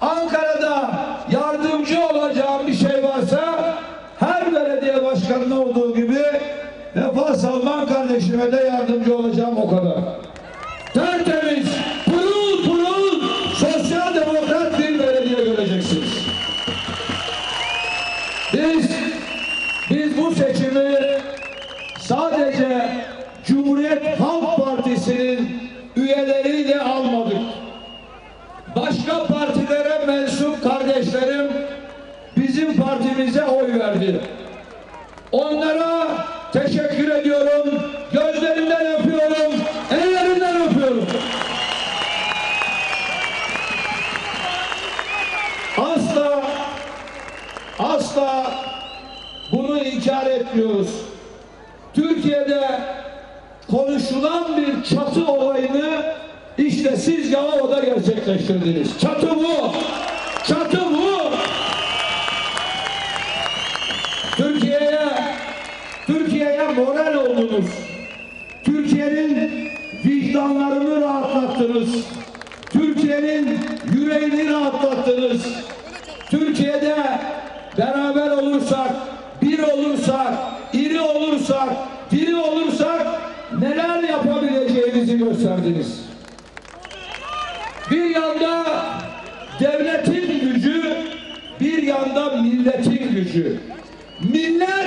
Ankara'da yardımcı olacağım bir şey varsa her belediye başkanına olduğu gibi Vefa Salman kardeşime de yardımcı olacağım o kadar. Tertemiz, pırıl pırıl sosyal demokrat bir belediye göreceksiniz. Biz biz bu seçimi partimize oy verdi. Onlara teşekkür ediyorum. Gözlerinden öpüyorum. Ellerinden öpüyorum. Asla asla bunu inkar etmiyoruz. Türkiye'de konuşulan bir çatı olayını işte siz Yalova'da gerçekleştirdiniz. Çatı bu. Çatı bu. Türkiye'ye Türkiye'ye moral oldunuz. Türkiye'nin vicdanlarını rahatlattınız. Türkiye'nin yüreğini rahatlattınız. Türkiye'de beraber olursak, bir olursak, iri olursak, diri olursak neler yapabileceğimizi gösterdiniz. Bir yanda devletin gücü, bir yanda milletin gücü. Millet